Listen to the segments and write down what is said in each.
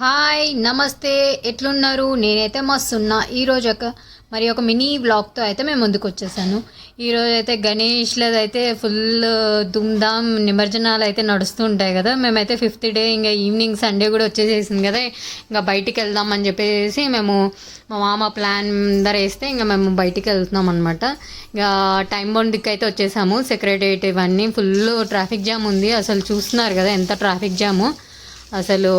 Hi నమస్తే. ఎట్లున్నారు? నేనైతే మస్తున్నా. ఈరోజు ఒక మరి ఒక మినీ వ్లాగ్తో అయితే మేము ముందుకు వచ్చేసాను. ఈరోజు అయితే గణేష్లది అయితే ఫుల్ దుమ్ధామ్ నిమజ్జనాలు అయితే నడుస్తూ ఉంటాయి కదా. మేమైతే ఫిఫ్త్ డే ఇంకా ఈవినింగ్ సండే కూడా వచ్చేసేసింది కదా. ఇంకా బయటికి వెళ్దాం అని చెప్పేసి మేము మా మామ ప్లాన్ అందరు వేస్తే ఇంకా మేము బయటికి వెళ్తున్నాం అనమాట ఇంకా టైం బౌండ్కి అయితే వచ్చేసాము. సెక్రటరియట్ ఇవన్నీ ఫుల్ ట్రాఫిక్ జామ్ ఉంది. అసలు చూస్తున్నారు కదా ఎంత ట్రాఫిక్ జాము అసలు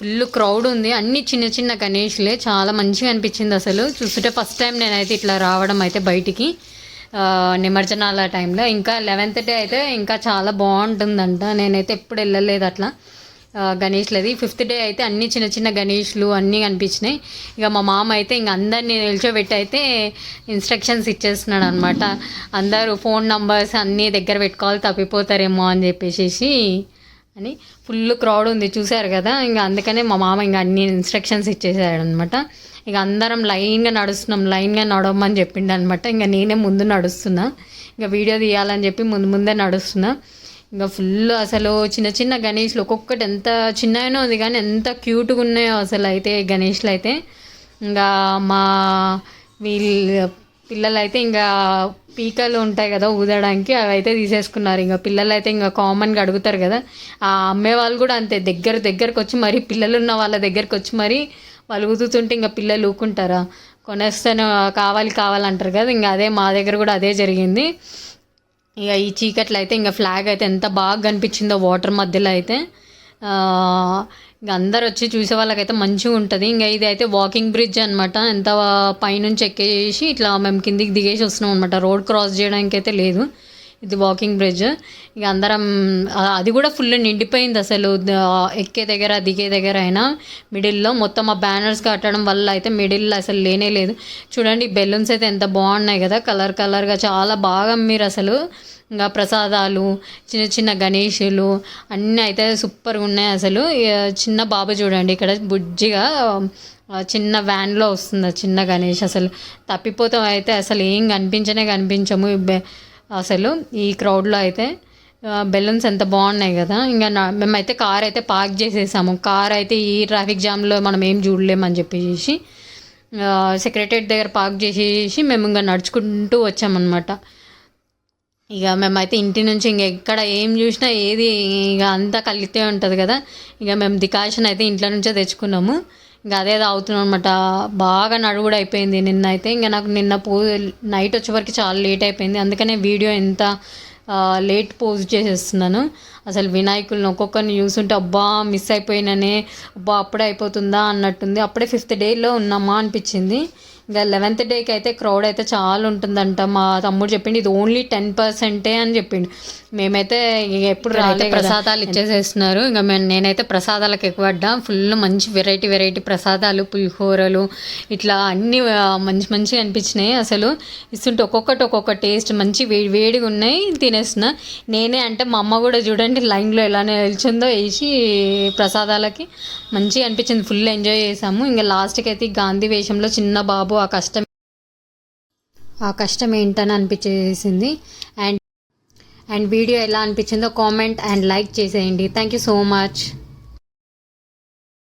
ఫుల్ క్రౌడ్ ఉంది. అన్ని చిన్న చిన్న గణేష్లే. చాలా మంచిగా అనిపించింది అసలు. చూస్తుంటే ఫస్ట్ టైం నేనైతే ఇట్లా రావడం అయితే బయటికి. నిమజ్జనాల టైంలో ఇంకా లెవెన్త్ డే అయితే ఇంకా చాలా బాగుంటుందంట. నేనైతే ఎప్పుడు వెళ్ళలేదు అట్లా. గణేష్లది. ఫిఫ్త్ డే అయితే అన్ని చిన్న చిన్న గణేష్లు అన్నీ కనిపించినాయి. ఇక మా మామ అయితే ఇంక అందరినీ నిల్చోబెట్టి అయితే ఇన్స్ట్రక్షన్స్ ఇచ్చేస్తున్నాడు అనమాట అందరూ ఫోన్ నంబర్స్ అన్నీ దగ్గర పెట్టుకోవాలి తప్పిపోతారేమో అని చెప్పేసి అని ఫుల్ క్రౌడ్ ఉంది. చూశారు కదా? ఇంకా అందుకనే మా మామ ఇంకా అన్ని ఇన్స్ట్రక్షన్స్ ఇచ్చేసాడు అనమాట ఇక అందరం లైన్గా నడుస్తున్నాం. లైన్గా నడవమని చెప్పిండు అనమాట ఇంకా నేనే ముందు నడుస్తున్నా. ఇంకా వీడియో తీయాలని చెప్పి ముందు ముందే నడుస్తున్నా. ఇంకా ఫుల్ అసలు చిన్న చిన్న గణేష్లు ఒక్కొక్కటి ఎంత చిన్నగానే ఉంది కానీ ఎంత క్యూట్గా ఉన్నాయో అసలు అయితే గణేష్లు అయితే. ఇంకా మా వీళ్ళ పిల్లలైతే ఇంకా పీకలు ఉంటాయి కదా ఊదడానికి అవి అయితే తీసేసుకున్నారు. ఇంకా పిల్లలు అయితే ఇంకా కామన్గా అడుగుతారు కదా. ఆ అమ్మే వాళ్ళు కూడా అంతే దగ్గర దగ్గరకు వచ్చి మరీ పిల్లలు ఉన్న వాళ్ళ దగ్గరకు వచ్చి మరి వాళ్ళు ఊదుతుంటే ఇంకా పిల్లలు ఊకుంటారా? కొనేస్తాను కావాలి కావాలంటారు కదా. ఇంకా అదే మా దగ్గర కూడా అదే జరిగింది. ఇక ఈ చీకట్లో అయితే ఇంకా ఫ్లాగ్ అయితే ఎంత బాగా కనిపించిందో వాటర్ మధ్యలో అయితే. ఇంకా అందరు వచ్చి చూసే వాళ్ళకైతే మంచిగా ఉంటుంది. ఇంకా ఇది అయితే వాకింగ్ బ్రిడ్జ్ అనమాట ఎంత పైనుంచి ఎక్కేసి ఇట్లా మేము కిందికి దిగేసి వస్తున్నాం అనమాట రోడ్ క్రాస్ చేయడానికి అయితే లేదు. ఇది వాకింగ్ బ్రిడ్జ్ ఇక అందరం అది కూడా ఫుల్ నిండిపోయింది అసలు. ఎక్కే దగ్గర దిగే దగ్గర అయినా మిడిల్లో మొత్తం ఆ బ్యానర్స్ కట్టడం వల్ల అయితే మిడిల్ అసలు లేనే లేదు. చూడండి బెలూన్స్ అయితే ఎంత బాగున్నాయి కదా. కలర్ కలర్గా చాలా బాగా మీరు అసలు ఇంకా ప్రసాదాలు చిన్న చిన్న గణేషులు అన్నీ అయితే సూపర్గా ఉన్నాయి అసలు. చిన్న బాబు చూడండి ఇక్కడ బుజ్జిగా చిన్న వ్యాన్లో వస్తుంది చిన్న గణేష్ అసలు. తప్పిపోతాం అయితే అసలు ఏం కనిపించనే కనిపించము. బె- అసలు ఈ క్రౌడ్లో అయితే బెలూన్స్ ఎంత బాగున్నాయి కదా. ఇంకా మేమైతే కార్ అయితే పార్క్ చేసేసాము. కార్ అయితే ఈ ట్రాఫిక్ జామ్లో మనం ఏం చూడలేమని చెప్పేసి సెక్రటరేట్ దగ్గర పార్క్ చేసేసి మేము ఇంకా నడుచుకుంటూ వచ్చామన్నమాట. ఇక మేమైతే ఇంటి నుంచి ఇంక ఎక్కడ ఏం చూసినా ఏది ఇక అంతా కలిగితే ఉంటుంది కదా. ఇక మేము డికాషన్ అయితే ఇంట్లో నుంచే తెచ్చుకున్నాము. ఇంకా అదే తాగుతున్నాం అనమాట బాగా నడుగుడు అయిపోయింది నిన్న అయితే ఇంకా నాకు నిన్న పో నైట్ వచ్చే వరకు చాలా లేట్ అయిపోయింది. అందుకనే వీడియో ఎంత లేట్ పోస్ట్ చేసేస్తున్నాను. అసలు వినాయకుల్ని ఒక్కొక్కరిని చూస్తుంటే అబ్బా మిస్ అయిపోయిననే అబ్బా అప్పుడే అయిపోతుందా అన్నట్టుంది. అప్పుడే ఫిఫ్త్ డేలో ఉన్నామా అనిపించింది. ఇంకా లెవెన్త్ డేకి అయితే క్రౌడ్ అయితే చాలా ఉంటుందంట. మా తమ్ముడు చెప్పిండు ఇది ఓన్లీ టెన్ పర్సెంటే అని చెప్పిండు. మేమైతే ఎప్పుడు రాలే ప్రసాదాలు ఇచ్చేసేస్తున్నారు. ఇంకా మేము నేనైతే ప్రసాదాలకు ఎక్కువ పడ్డా ఫుల్ మంచి వెరైటీ వెరైటీ ప్రసాదాలు పులిహోరలు ఇట్లా అన్ని మంచి మంచిగా అనిపించినాయి అసలు. ఇస్తుంటే ఒక్కొక్కటి ఒక్కొక్క టేస్ట్ మంచి వేడి వేడిగా ఉన్నాయి తినేస్తున్నా. నేనే అంటే మా అమ్మ కూడా చూడండి లైన్లో ఎలానే నిల్చుందో వేసి ప్రసాదాలకి మంచిగా అనిపించింది. ఫుల్ ఎంజాయ్ చేసాము. ఇంకా లాస్ట్కి అయితే గాంధీ వేషంలో చిన్న బాబు ఆ కష్టం ఆ కష్టం ఏంటని అనిపించేసింది. అండ్ అండ్ వీడియో ఎలా అనిపించిందో కామెంట్ అండ్ లైక్ చేసేయండి. Thank you so much.